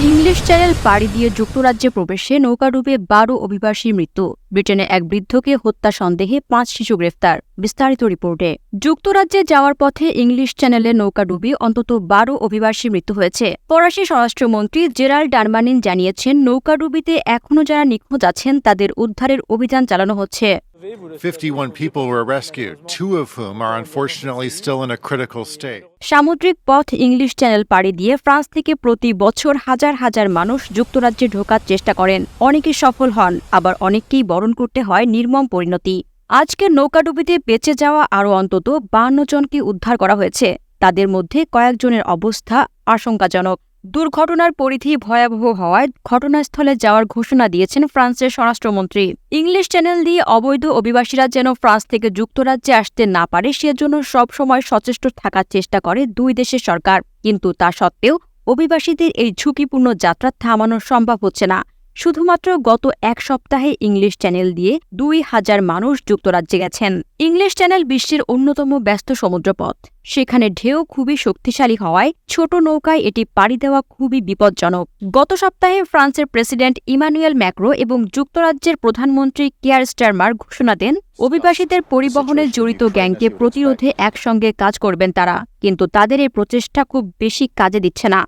English channel পাড়ি দিয়ে যুক্তরাজ্যে প্রবেশে নৌকাডুবে বারো অভিবাসী মৃত্যু। ব্রিটেনে এক বৃদ্ধকে হত্যা সন্দেহে পাঁচ শিশু গ্রেফতার বিস্তারিত রিপোর্টে। যুক্তরাজ্যে যাওয়ার পথে ইংলিশ চ্যানেলে নৌকাডুবি অন্তত বারো অভিবাসীর মৃত্যু হয়েছে। ফরাসি স্বরাষ্ট্রমন্ত্রী জেরাল্ড ডারমানিন জানিয়েছেন নৌকাডুবিতে এখনও যারা নিখোঁজ আছেন তাদের উদ্ধারের অভিযান চালানো হচ্ছে। 51 people were rescued, two of whom are unfortunately still in a critical state. সামুদ্রিক পথ ইংলিশ চ্যানেল পাড়ি দিয়ে ফ্রান্স থেকে প্রতি বছর হাজার হাজার মানুষ যুক্তরাজ্যে ঢোকার চেষ্টা করেন। অনেকে সফল হন আবার অনেককেই বরণ করতে হয় নির্মম পরিণতি। আজকের নৌকাডুবিতে বেঁচে যাওয়া আরও অন্তত বান্ন জনকে উদ্ধার করা হয়েছে। তাদের মধ্যে কয়েকজনের অবস্থা আশঙ্কাজনক। দুর্ঘটনার পরিধি ভয়াবহ হওয়ায় ঘটনাস্থলে যাওয়ার ঘোষণা দিয়েছেন ফ্রান্সের স্বরাষ্ট্রমন্ত্রী। ইংলিশ চ্যানেল দিয়ে অবৈধ অভিবাসীরা যেন ফ্রান্স থেকে যুক্তরাজ্যে আসতে না পারে, সেজন্য সবসময় সচেষ্ট থাকার চেষ্টা করে দুই দেশের সরকার। কিন্তু তা সত্ত্বেও অভিবাসীদের এই ঝুঁকিপূর্ণ যাত্রা থামানো সম্ভব হচ্ছে না। শুধুমাত্র গত এক সপ্তাহে ইংলিশ চ্যানেল দিয়ে দুই হাজার মানুষ যুক্তরাজ্যে গেছেন। ইংলিশ চ্যানেল বিশ্বের অন্যতম ব্যস্ত সমুদ্রপথ। সেখানে ঢেউ খুবই শক্তিশালী হওয়ায় ছোট নৌকায় এটি পাড়ি দেওয়া খুবই বিপজ্জনক। গত সপ্তাহে ফ্রান্সের প্রেসিডেন্ট ইমানুয়েল ম্যাক্রো এবং যুক্তরাজ্যের প্রধানমন্ত্রী কিয়ার স্টারমার ঘোষণা দেন, অভিবাসীদের পরিবহনে জড়িত গ্যাংকে প্রতিরোধে একসঙ্গে কাজ করবেন তারা, কিন্তু তাদের এই প্রচেষ্টা খুব বেশি কাজে দিচ্ছে না।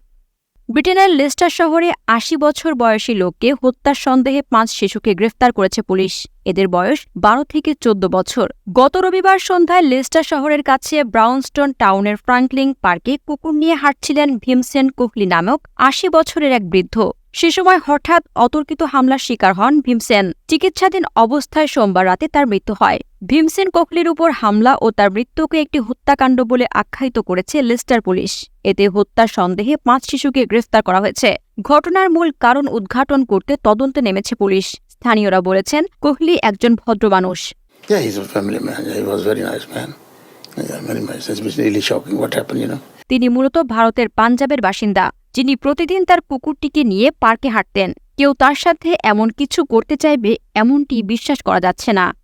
ব্রিটেনের লেস্টার শহরে আশি বছর বয়সী লোককে হত্যার সন্দেহে পাঁচ শিশুকে গ্রেফতার করেছে পুলিশ। এদের বয়স বারো থেকে চোদ্দ বছর। গত রবিবার সন্ধ্যায় লেস্টার শহরের কাছে ব্রাউনস্টন টাউনের ফ্রাঙ্কলিং পার্কে কুকুর নিয়ে হাঁটছিলেন ভীমসেন কোহলি নামক আশি বছরের এক বৃদ্ধ। সে সময় হঠাৎ অতর্কিত হামলার শিকার হন ভীমসেন চিকিৎসাধীন অবস্থায় সোমবার রাতে তার মৃত্যু হয় ভীমসেন কোহলির উপর হামলা ও তার মৃত্যুকে একটি হত্যাকাণ্ড বলে আখ্যায়িত করেছে লেস্টার পুলিশ এতে হত্যার সন্দেহে পাঁচ শিশুকে গ্রেফতার করা হয়েছে ঘটনার মূল কারণ উদ্ঘাটন করতে তদন্তে নেমেছে পুলিশ স্থানীয়রা বলেছেন কোহলি একজন ভদ্র মানুষ Yeah, he's a family man. He was very nice man. Yeah, very nice. It's really shocking what happened, you know. তিনি মূলত ভারতের পাঞ্জাবের বাসিন্দা, যিনি প্রতিদিন তার কুকুরটিকে নিয়ে পার্কে হাঁটতেন। কেউ তার সাথে এমন কিছু করতে চাইবে, এমনটি বিশ্বাস করা যাচ্ছে না।